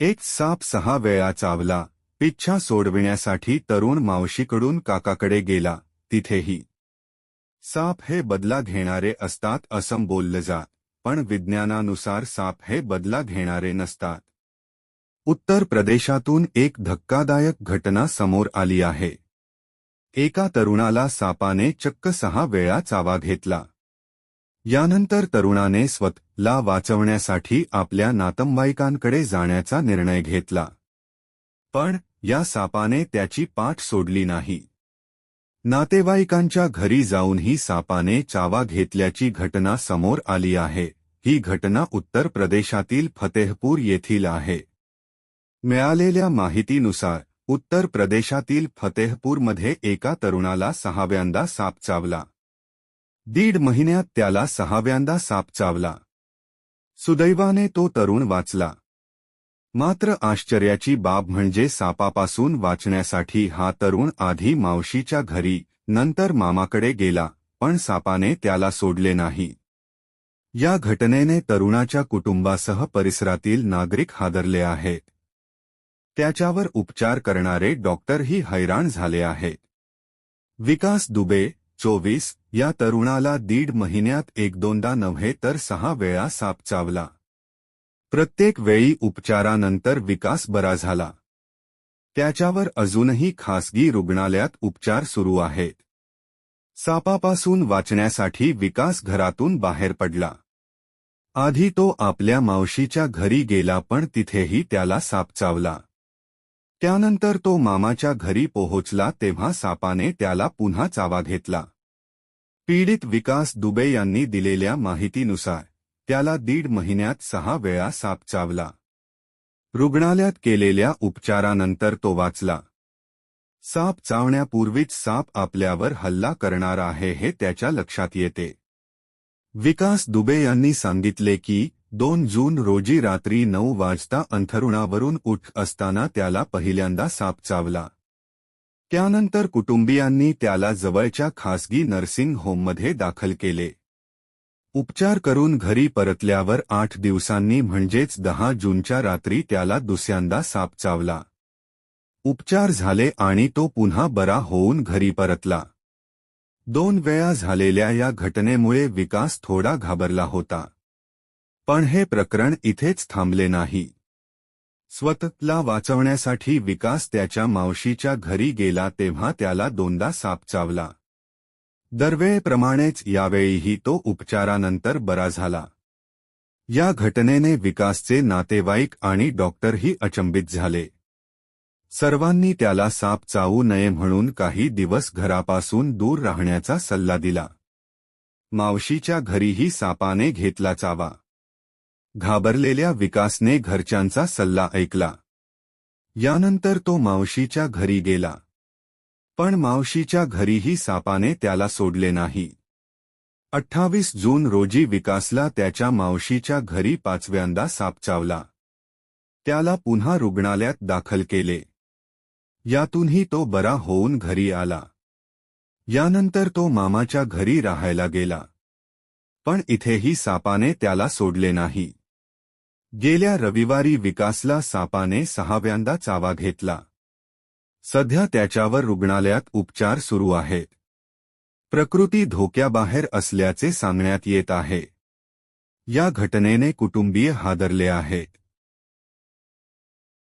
एक साप सहा वेळा चावला. इच्छा सोडविण्यासाठी तरुण मावशीकडून काकाकडे गेला. तिथेही साप हे बदला घेणारे असतात असं बोललं जात पण विज्ञानानुसार साप हे बदला घेणारे नसतात. उत्तर प्रदेशातून एक धक्कादायक घटना समोर आली आहे. एका तरुणाला सापाने चक्क सहा वेळा चावा घेतला. यानंतर तरुणाने स्वतःला वाचवण्यासाठी आपल्या नातंबाईकांकडे जाण्याचा निर्णय घेतला. पण या सापाने त्याची पाठ सोडली नाही. नातेवाईकांच्या घरी जाऊनही सापाने चावा घेतल्याची घटना समोर आली आहे. ही घटना उत्तर प्रदेशातील फतेहपूर येथील आहे. मिळालेल्या माहितीनुसार उत्तर प्रदेशातील फतेहपूरमध्ये एका तरुणाला सहाव्यांदा साप चावला. दीड महिन्यात त्याला सहाव्यांदा साप चावला. सुदैवाने तो तरुण वाचला. मात्र आश्चर्याची बाब म्हणजे सापापासून वाचण्यासाठी हा तरुण आधी मावशीच्या घरी नंतर मामाकडे गेला पण सापाने त्याला सोडले नाही. या घटनेने तरुणाच्या कुटुंबासह परिसरातील नागरिक हादरले आहेत त्याच्यावर उपचार करणारे डॉक्टरही हैराण झाले आहेत विकास दुबे चोवीस या तरुणाला दीड महिन्यात एक दोनदा नव्हे तर सहा वेळा साप चावला. प्रत्येक वेळी उपचारानंतर विकास बरा झाला. त्याच्यावर अजूनही खासगी रुग्णालयात उपचार सुरू आहेत. सापापासून वाचण्यासाठी विकास घरातून बाहेर पडला. आधी तो आपल्या मावशीच्या घरी गेला पण तिथेही त्याला साप चावला. त्यानंतर तो मामाच्या घरी पोहोचला तेव्हा सापाने त्याला पुन्हा चावा घेतला. पीडित विकास दुबे यांनी दिलेल्या माहितीनुसार त्याला दीड महिन्यात सहा वेळा साप चावला. रुग्णालयात केलेल्या उपचारानंतर तो वाचला. साप चावण्यापूर्वीच साप आपल्यावर हल्ला करणार आहे हे त्याच्या लक्षात येते. विकास दुबे यांनी सांगितले की दोन जून रोजी रात्री नऊ वाजता अंथरुणावरून उठ असताना त्याला पहिल्यांदा साप चावला. त्यानंतर कुटुंबियांनी त्याला जवळच्या खासगी नर्सिंग होममध्ये दाखल केले. उपचार करून घरी परतल्यावर आठ दिवसांनी म्हणजेच दहा जूनच्या रात्री त्याला दुसऱ्यांदा साप चावला. उपचार झाले आणि तो पुन्हा बरा होऊन घरी परतला. दोन वेळा झालेल्या या घटनेमुळे विकास थोडा घाबरला होता. पण हे प्रकरण इथेच थांबले नाही. स्वतःला वाचवण्यासाठी विकास त्याच्या मावशीच्या घरी गेला तेव्हा त्याला दोनदा साप चावला. दरवेळेप्रमाणेच यावेळीही तो उपचारानंतर बरा झाला. या घटनेने विकासचे नातेवाईक आणि डॉक्टरही अचंबित झाले. सर्वांनी त्याला साप चावू नये म्हणून काही दिवस घरापासून दूर राहण्याचा सल्ला दिला. मावशीच्या घरीही सापाने घेतला चावा. घाबरलेल्या विकासने घरच्यांचा सल्ला ऐकला. यानंतर तो मावशीच्या घरी गेला. पण मावशीच्या घरीही सापाने त्याला सोडले नाही. अठ्ठावीस जून रोजी विकासला त्याच्या मावशीच्या घरी पाचव्यांदा साप चावला. त्याला पुन्हा रुग्णालयात दाखल केले. यातूनही तो बरा होऊन घरी आला. यानंतर तो मामाच्या घरी राहायला गेला. पण इथेही सापाने त्याला सोडले नाही. गेल्या रविवारी विकासला सापाने सहाव्यांदा चावा घेतला. सध्या त्याच्यावर रुग्णालयात उपचार सुरू आहेत. प्रकृती धोक्याबाहेर असल्याचे सांगण्यात येत आहे. या घटनेने कुटुंबीय हादरले आहेत.